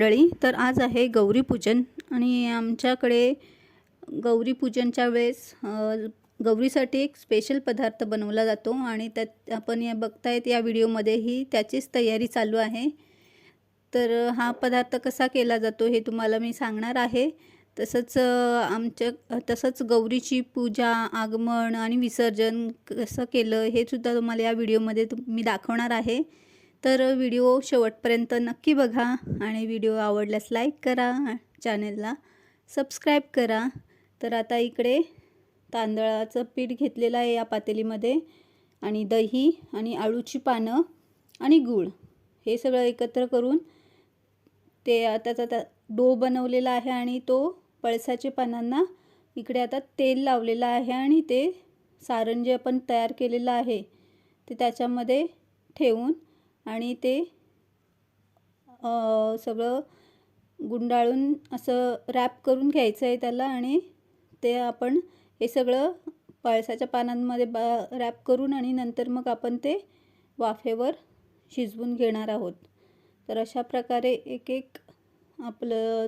मंडळी तर आज आहे गौरी पूजन आणि आमच्याकडे गौरी पूजनच्या वेळेस गौरीसाठी एक स्पेशल पदार्थ बनवला जातो आणि त्यात आपण या बघतायत या व्हिडिओमध्येही त्याचीच तयारी चालू आहे. तर हा पदार्थ कसा केला जातो हे तुम्हाला मी सांगणार आहे. तसंच आमच्या तसंच गौरीची पूजा आगमन आणि विसर्जन कसं केलं हे सुद्धा तुम्हाला या व्हिडिओमध्ये तुम मी दाखवणार आहे. तर व्हिडिओ शेवटपर्यंत नक्की बघा आणि व्हिडिओ आवडल्यास लाईक करा चॅनलला सबस्क्राईब करा. तर आता इकडे तांदळाचं पीठ घेतलेलं आहे या पातेलीमध्ये आणि दही आणि आळूची पानं आणि गूळ. हे सगळं एकत्र करून ते आता त्याचा डो बनवलेला आहे आणि तो पळसाचे पानांना इकडे आता तेल लावलेलं आहे आणि ते सारण जे आपण तयार केलेलं आहे ते त्याच्यामध्ये ठेवून आणि ते सगळं गुंडाळून असं रॅप करून घ्यायचं आहे त्याला आणि ते आपण हे सगळं पळसाच्या पानांमध्ये बा रॅप करून आणि नंतर मग आपण ते वाफेवर शिजवून घेणार आहोत. तर अशा प्रकारे एक एक आपलं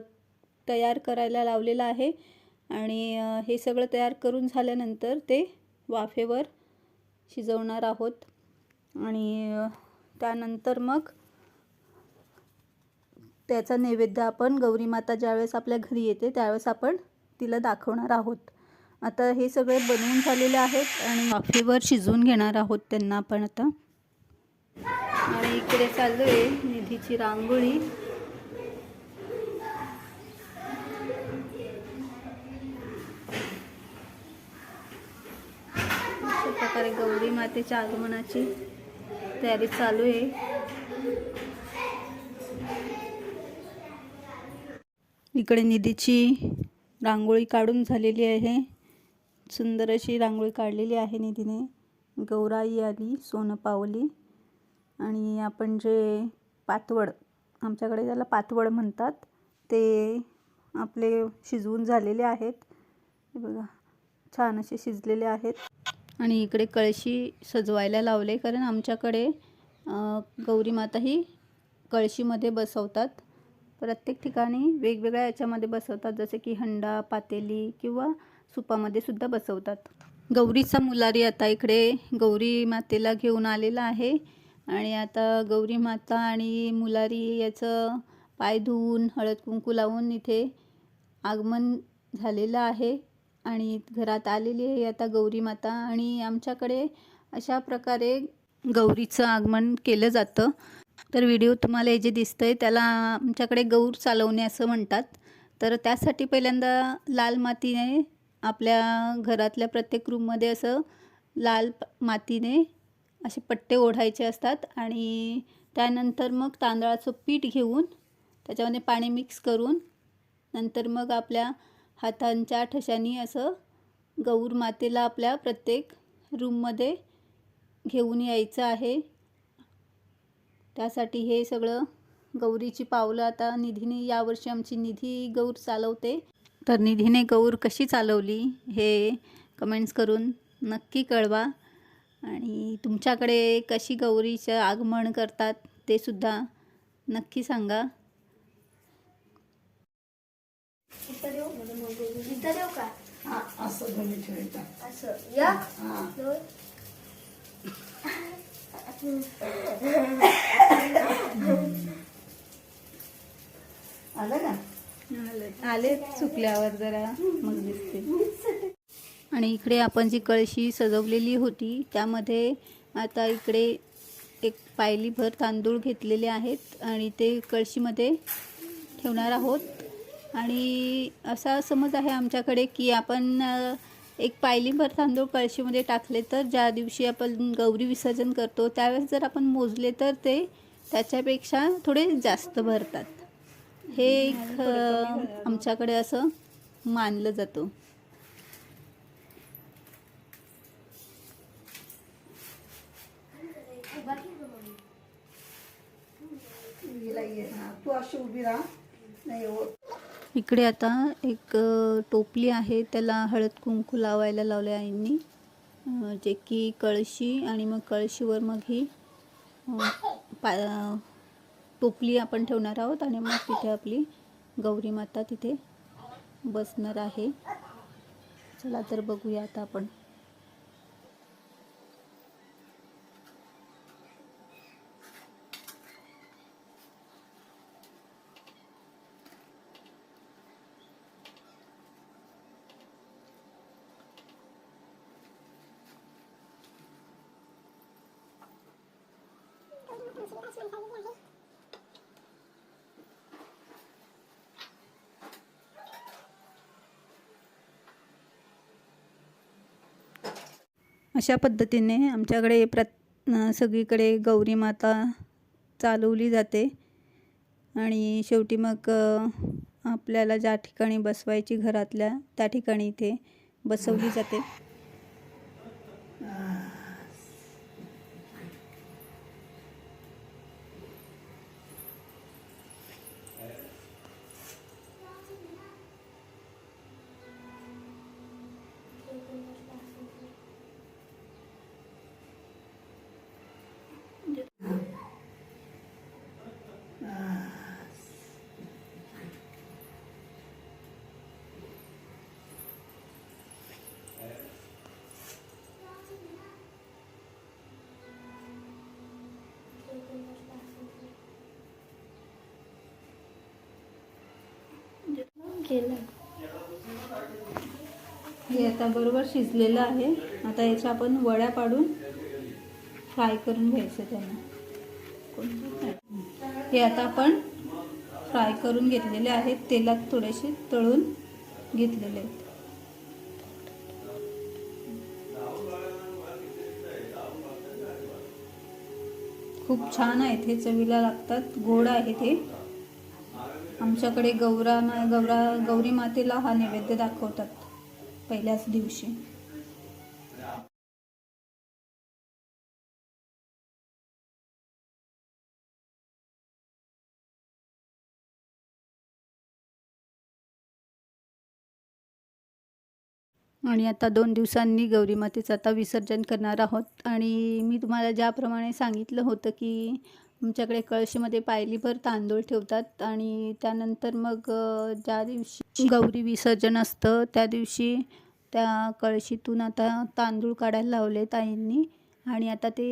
तयार करायला लावलेलं आहे आणि हे सगळं तयार करून झाल्यानंतर ते वाफेवर शिजवणार आहोत. आणि त्यानंतर मग त्याचा नैवेद्य आपण गौरी माता ज्यावेळेस आपल्या घरी येते त्यावेळेस आपण तिला दाखवणार आहोत. आता हे सगळे बनवून झालेले आहेत आणि वाफेवर शिजवून घेणार आहोत त्यांना आपण आता. आणि इकडे चालू आहे निधीची रांगोळी. अशा प्रकारे गौरी मातेच्या आगमनाची तयारी चालू आहे. इकडे निधीची रांगोळी काढून झालेली आहे. सुंदर अशी रांगोळी काढलेली आहे निधीने. गौराई आली सोनं पावली. आणि आपण जे पातवड आमच्याकडे त्याला पातवड म्हणतात ते आपले शिजवून झालेले आहेत. बघा छान असे शिजलेले आहेत. आणि इकडे कळशी सजवायला लावले कारण आमच्याकडे गौरी माता ही कळशीमध्ये बसवतात. प्रत्येक ठिकाणी वेगवेगळ्या याच्यामध्ये बसवतात जसे की हंडा पातेली किंवा सुपामध्ये सुद्धा बसवतात. गौरीचा मुलारी आता इकडे गौरी मातेला घेऊन आलेला आहे. आणि आता गौरी माता आणि मुलारी याचं पाय धुवून हळद कुंकू लावून इथे आगमन झालेलं आहे. आणि घरात आलेली आहे आता गौरी माता आणि आमच्याकडे अशा प्रकारे गौरीचं आगमन केलं जातं. तर व्हिडिओ तुम्हाला हे जे दिसतं आहे त्याला आमच्याकडे गौर चालवणे असं म्हणतात. तर त्यासाठी पहिल्यांदा लाल मातीने आपल्या घरातल्या प्रत्येक रूममध्ये असं लाल मातीने असे पट्टे ओढायचे असतात आणि त्यानंतर मग तांदळाचं पीठ घेऊन त्याच्यामध्ये पाणी मिक्स करून नंतर मग आपल्या हातांच्या ठशानी असं गौर मातेला आपल्या प्रत्येक रूममध्ये घेऊन यायचं आहे. त्यासाठी हे सगळं गौरीची पावलं आता निधीने यावर्षी आमची निधी गौर चालवते. तर निधीने गौर कशी चालवली हे कमेंट्स करून नक्की कळवा. आणि तुमच्याकडे कशी गौरीचं आगमन करतात ते सुद्धा नक्की सांगा. देऊ का? हा असं दोन्ही ठेवायचं. असं. या? हा. दोन. आलं ना आले चुकल्यावर जरा मग दिसते. आणि इकडे आपण जी कळशी सजवलेली होती त्यामध्ये आता इकडे एक पायलीभर तांदूळ घेतलेले आहेत आणि ते कळशीमध्ये ठेवणार आहोत. आणि असा समज आहे आमच्याकडे की आपण एक पायलीभर तांदूळ कळशीमध्ये टाकले तर ज्या दिवशी आपण गौरी विसर्जन करतो त्यावेळेस जर आपण मोजले तर ते त्याच्यापेक्षा थोडे जास्त भरतात. हे एक आमच्याकडे असं मानलं जातं. तू अशी उभी राहा. नाही हो. इकडे आता एक टोपली आहे. त्याला हळद कुंकू लावायला लावले आईंनी. जे की कळशी आणि मग कळशीवर मग ही पा टोपली आपण ठेवणार आहोत आणि मग तिथे आपली गौरी माता तिथे बसणार आहे. चला तर बघूया आता आपण. अशा पद्धतीने आमच्याकडे प्रत सगळीकडे गौरी माता चालवली जाते. आणि शेवटी मग आपल्याला ज्या ठिकाणी बसवायची घरातल्या त्या ठिकाणी इथे बसवली जाते. केलं. हे आता बरोबर शिजलेलं आहे. आता याच्या आपण वड्या पाडून फ्राय करून घ्यायचं त्यांना. हे आता आपण फ्राय करून घेतलेले आहेत. तेलात थोडेसे तळून घेतलेले आहेत. खूप छान आहेत हे चवीला लागतात. गोड आहे ते आमच्याकडे गौरा गौरा गौरी मातेला हा नैवेद्य दाखवतात पहिल्याच दिवशी. आणि आता दोन दिवसांनी गौरी मातेचं आता विसर्जन करणार आहोत. आणि मी तुम्हाला ज्याप्रमाणे सांगितलं होतं की तुमच्याकडे कळशीमध्ये पायलीभर तांदूळ ठेवतात आणि त्यानंतर मग ज्या दिवशी गौरी विसर्जन असतं त्या दिवशी त्या कळशीतून आता तांदूळ काढायला लावले ताईंनी आणि आता ते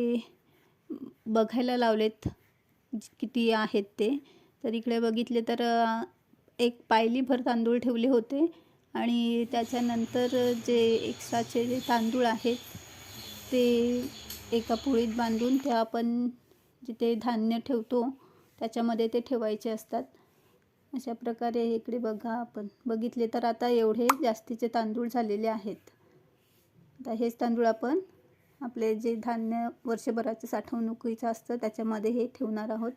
बघायला लावलेत किती आहेत ते. तर इकडे बघितले तर एक पायलीभर तांदूळ ठेवले होते आणि त्याच्यानंतर जे एक्स्ट्राचे जे तांदूळ आहेत ते एका पोळीत बांधून ते आपण जिथे धान्य ठेवतो त्याच्यामध्ये ते ठेवायचे असतात. अशा प्रकारे इकडे बघा आपण. बघितले तर आता एवढे जास्तीचे तांदूळ झालेले आहेत. आता हेच तांदूळ आपण आपले जे धान्य वर्षभराचं साठवणुकीचं असतं त्याच्यामध्ये हे ठेवणार आहोत.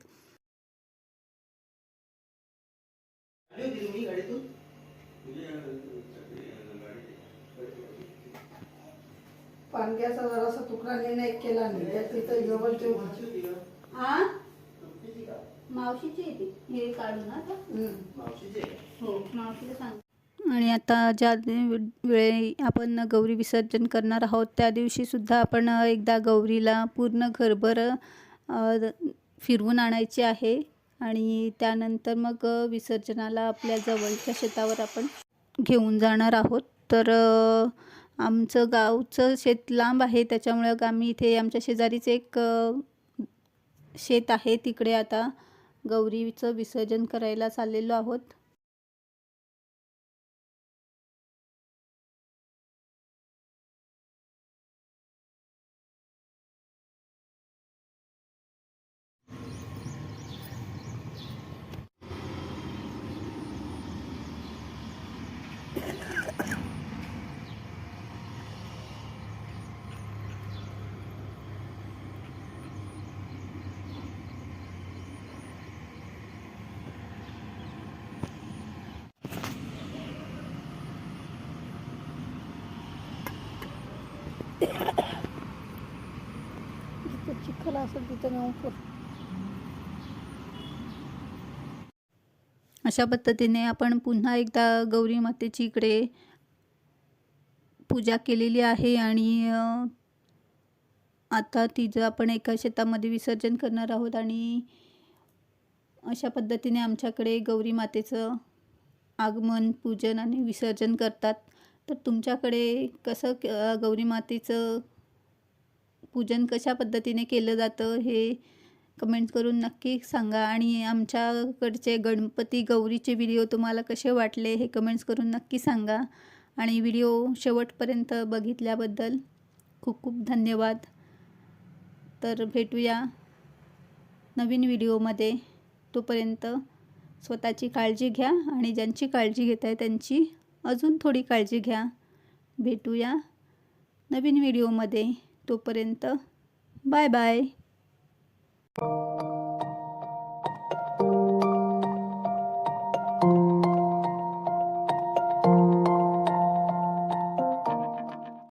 पानग्याचा जरासा तुकडा निर्णय केला नाही. तिथं जवळ ठेवून. हा? मावशीची येते हे काढून आता हम्म. हो मावशीला सांग. आणि आता ज्या वेळी आपण गौरी विसर्जन करणार आहोत त्या दिवशी सुद्धा आपण एकदा गौरीला पूर्ण घरभर फिरवून आणायची आहे. आणि त्यानंतर मग विसर्जनाला आपल्या जवळच्या शेतावर आपण घेऊन जाणार आहोत. तर आमचं गावचं शेत लांब आहे त्याच्यामुळं आम्ही इथे आमच्या शेजारीच एक शेत आहे तिकडे आता गौरीचं विसर्जन करायला चाललेलो आहोत. चिखल असेल तिथं नेऊन पुर अशा पद्धतीने आपण पुन्हा एकदा गौरी मातेची इकडे पूजा केलेली आहे आणि आता तिचं आपण एका शेतामध्ये विसर्जन करणार आहोत आणि अशा पद्धतीने आमच्याकडे गौरी मातेचं आगमन पूजन आणि विसर्जन करतात तर तुमच्याकडे कसं गौरी मातेचं पूजन कशा पद्धतीने केलं जातं हे कमेंट करून नक्की सांगा. आणि आमच्याकडचे गणपती गौरीचे व्हिडिओ तुम्हाला कसे वाटले हे कमेंट्स करून नक्की सांगा. आणि व्हिडिओ शेवटपर्यंत बघितल्याबद्दल खूप खूप धन्यवाद. तर भेटूया नवीन व्हिडिओमध्ये तोपर्यंत स्वतःची काळजी घ्या आणि ज्यांची काळजी घेत आहे त्यांची अजून थोडी काळजी घ्या. भेटूया नवीन व्हिडिओमध्ये तोपर्यंत बाय बाय.